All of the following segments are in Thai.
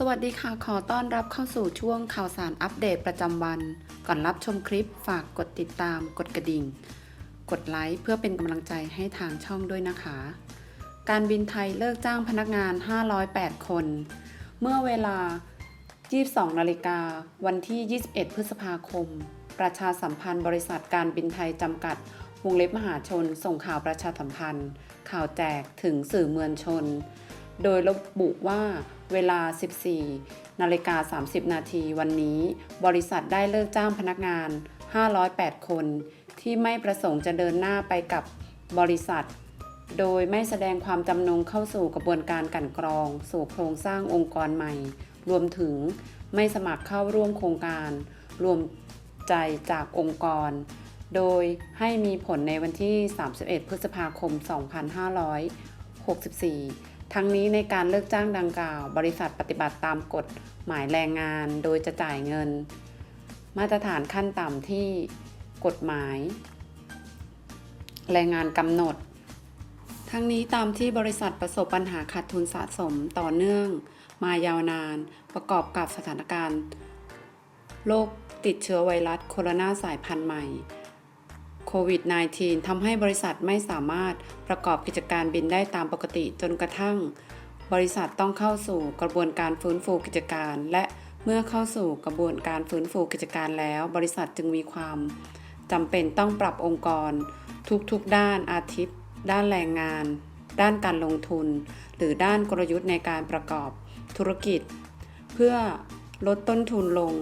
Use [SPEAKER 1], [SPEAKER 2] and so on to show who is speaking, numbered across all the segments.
[SPEAKER 1] สวัสดีค่ะ ขอต้อนรับเข้าสู่ช่วงข่าวสารอัปเดตประจำวัน ก่อนรับชมคลิปฝากกดติดตาม กดกระดิ่ง กดไลค์เพื่อเป็นกำลังใจให้ทางช่องด้วยนะคะ การบินไทยเลิกจ้างพนักงาน 508 คน เมื่อเวลา 22 นาฬิกาวันที่ 21 พฤษภาคม ประชาสัมพันธ์บริษัทการบินไทยจำกัด วงเล็บมหาชน ส่งข่าวประชาสัมพันธ์ ข่าวแจกถึงสื่อมวลชน โดยระบุว่าเวลา 14 นาฬิกา 30 นาทีวันนี้ บริษัทได้เลิกจ้างพนักงาน 508 คน ที่ไม่ประสงค์จะเดินหน้าไปกับบริษัท โดยไม่แสดงความจำนงเข้าสู่กระบวนการกันกรอง สู่โครงสร้างองค์กรใหม่ รวมถึงไม่สมัครเข้าร่วมโครงการ รวมใจจากองค์กร โดยให้มีผลในวันที่ 31 พฤษภาคม 2564 ทั้งนี้ในการเลิกจ้างดังกล่าว บริษัทปฏิบัติตามกฎหมายแรงงานโดยจะจ่ายเงิน มาตรฐานขั้นต่ำที่กฎหมาย แรงงานกำหนด ทั้งนี้ตามที่บริษัทประสบปัญหาขาดทุนสะสมต่อเนื่อง มายาวนาน ประกอบกับสถานการณ์โรคติดเชื้อไวรัสโคโรนาสายพันธุ์ใหม่ โควิด -19 ทำให้บริษัทไม่สามารถประกอบกิจการบินได้ตามปกติจนกระทั่ง บริษัทต้องเข้าสู่กระบวนการฟื้นฟูกิจการ และเมื่อเข้าสู่กระบวนการฟื้นฟูกิจการแล้ว บริษัทจึงมีความจำเป็นต้องปรับองค์กร ทุกๆด้านอาทิตย์ ด้านแรงงาน ด้านการลงทุน หรือด้านกลยุทธ์ในการประกอบธุรกิจ เพื่อลดต้นทุนลง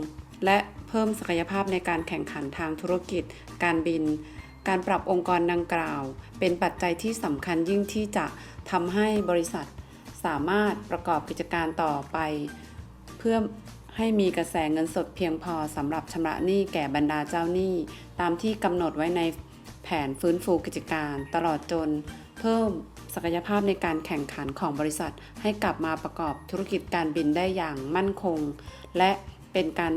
[SPEAKER 1] และ พิ่มศักยภาพในการแข่งขันทางธุรกิจ การบิน การปรับองค์กรดังกล่าว เป็นปัจจัยที่สำคัญยิ่งที่จะทำให้บริษัท สามารถประกอบกิจการต่อไป เพื่อให้มีกระแสเงินสดเพียงพอสำหรับชำระหนี้แก่บรรดาเจ้าหนี้ ตามที่กำหนดไว้ในแผนฟื้นฟูกิจการ ตลอดจน เพิ่มศักยภาพในการแข่งขันของบริษัท ให้กลับมาประกอบธุรกิจการบินได้อย่างมั่นคง และเป็นการ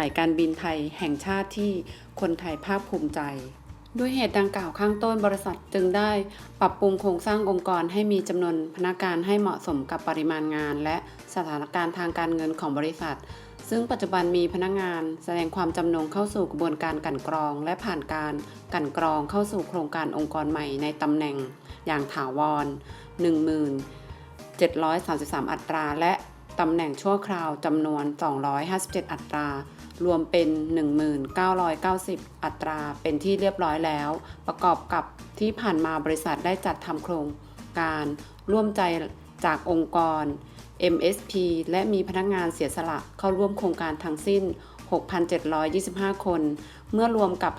[SPEAKER 1] ฝ่ายการบินไทยแห่งชาติที่คนไทยภาคภูมิใจ ด้วยเหตุดังกล่าวข้างต้นบริษัทจึงได้ปรับปรุงโครงสร้างองค์กรให้มีจำนวนพนักงานให้เหมาะสมกับปริมาณงาน และสถานการณ์ทางการเงินของบริษัท ซึ่งปัจจุบันมีพนักงานแสดงความจำนงเข้าสู่กระบวนการกันกรอง และผ่านการกันกรองเข้าสู่โครงการองค์กรใหม่ในตำแหน่ง อย่างถาวร 1733 อัตรา และตำแหน่งชั่วคราวจำนวน 257 อัตรา รวมเป็น 1990 อัตราเป็นที่เรียบร้อยแล้ว ประกอบกับที่ผ่านมาบริษัทได้จัดทำโครงการร่วมใจจากองค์กร MSP และมีพนักงานเสียสละเข้าร่วมโครงการทั้งสิ้น 6,725 คน เมื่อรวมกับ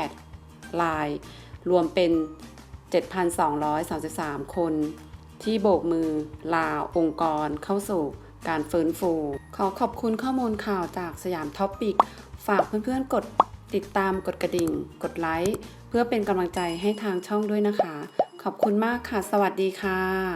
[SPEAKER 1] 508 ลาย รวมเป็น 7,233 คน ที่โบกมือลาองค์กรเข้าสู่ การฟื้นฟู ขอขอบคุณข้อมูลข่าวจากสยามท็อปปิก ฝากเพื่อนๆกดติดตามกดกระดิ่ง กดไลค์ เพื่อเป็นกำลังใจให้ทางช่องด้วยนะคะ ขอบคุณมากค่ะ สวัสดีค่ะ